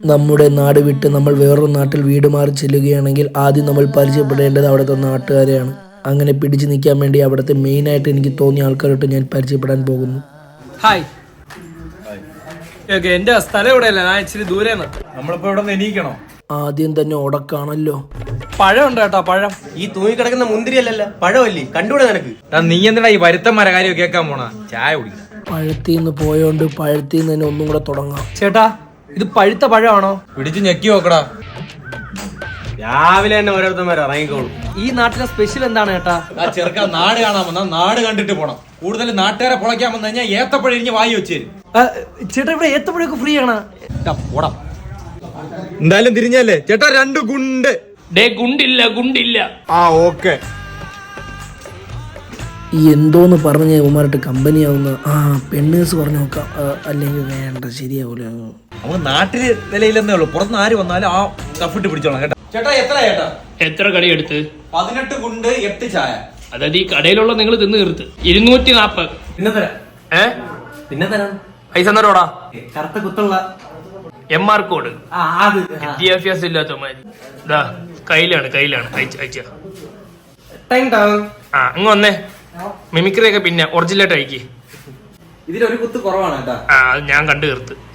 നമ്മുടെ നാട് വിട്ട് നമ്മൾ വേറൊരു നാട്ടിൽ വീട് മാറി ചെല്ലുകയാണെങ്കിൽ ആദ്യം നമ്മൾ പരിചയപ്പെടേണ്ടത് അവിടുത്തെ നാട്ടുകാരെയാണ്. അങ്ങനെ പിടിച്ചു നിൽക്കാൻ വേണ്ടി അവിടുത്തെ മെയിനായിട്ട് എനിക്ക് തോന്നിയ ആൾക്കാരോട്ട് ഞാൻ പരിചയപ്പെടാൻ പോകുന്നു. ഹായ് എന്റെ സ്ഥലം ഇവിടെയല്ല. ഞാൻ ഇച്ചിരി ദൂരെയാണ് നമ്മളിപ്പോ ഇവിടെ എണീക്കണോ? ആദ്യം തന്നെ ഉടക്കാണല്ലോ പഴം ഉണ്ട് കേട്ടോ പഴം. ഈ തൂങ്ങി കിടക്കുന്ന മുന്തിരി അല്ലല്ല പഴമല്ലേ? കണ്ടുകൂടെ നിനക്ക്? നീ എന്തിനാ ഈ വരുത്തന്മാരെ കാര്യം കേൾക്കാൻ പോണ? ചായ കുടിക്കണം പഴത്തിൽ നിന്ന് പോയോണ്ട് പഴത്തിൽ നിന്ന് തന്നെ ഒന്നും കൂടെ തുടങ്ങാം. ചേട്ടാ ഇത് പഴുത്ത പഴമാണോ? പിടിച്ച് ഞെക്കി നോക്കടാ. രാവിലെ തന്നെ ഓരോരുത്തന്മാർ ഇറങ്ങിക്കോളും. ഈ നാട്ടിലെ സ്പെഷ്യൽ എന്താണ് ചേട്ടാ ആ ചെറുക്കാ നാട് കാണാൻ വന്നാ നാട് കണ്ടിട്ട് പോണം. കൂടുതൽ നാട്ടുകാരെ പൊളയ്ക്കാൻ വന്നു കഴിഞ്ഞാൽ ഏത്തപ്പഴിഞ്ഞ് വായി വെച്ച് തരും. ചേട്ടാ ഇവിടെ ഏത്തപ്പഴമൊക്കെ ഫ്രീ ആണ്. പോടാം. എന്തായാലും തിരിഞ്ഞല്ലേ? ചേട്ടാ രണ്ട് ഗുണ്ട്. ഡേ ഗുണ്ടില്ല ഗുണ്ടില്ല. ആ ഓക്കെ. ഈ എന്തോന്ന് പറഞ്ഞ് ഉമാരായിട്ട് കമ്പനി ആവുന്ന ആ പെണ്ണേഴ്സ് പറഞ്ഞു നോക്കാം. അല്ലെങ്കിൽ വേണ്ട ശരിയാവൂല. നമുക്ക് നാട്ടിൽ വിലയില്ലെന്നേ ഉള്ളൂ. പുറത്തുനിന്ന് ആര് വന്നാലും ആ കഫിട്ട് പിടിച്ചോളാം കേട്ടോ. ചേട്ടാ എത്ര ചേട്ടാ? എത്ര കടി എടുത്ത്? പതിനെട്ട് കുണ്ട് എട്ട് ചായ. അതായത് ഈ കടയിലുള്ള നിങ്ങൾ തിന്ന് തീർത്ത്. ഇരുന്നൂറ്റി നാപ്പത്. പിന്നെ തരാം. ഏ? പിന്നെ തരാം. പൈസ തരോടാ കറുത്ത കുത്തുള്ള. M R code. വിദ്യാഭ്യാസം ഇല്ലാത്ത ഇതാ കയ്യിലാണ് കയ്യിലാണ്. അയച്ച അയച്ച ആ അങ്ങ് വന്നേ. മിമിക്രി ഒക്കെ പിന്നെ ഒറിജിനലായിട്ട് അയക്ക്. ഇതിലൊരു കുത്ത് കുറവാണ് കേട്ടാ. ആ ഞാൻ കണ്ടു തീർത്ത്.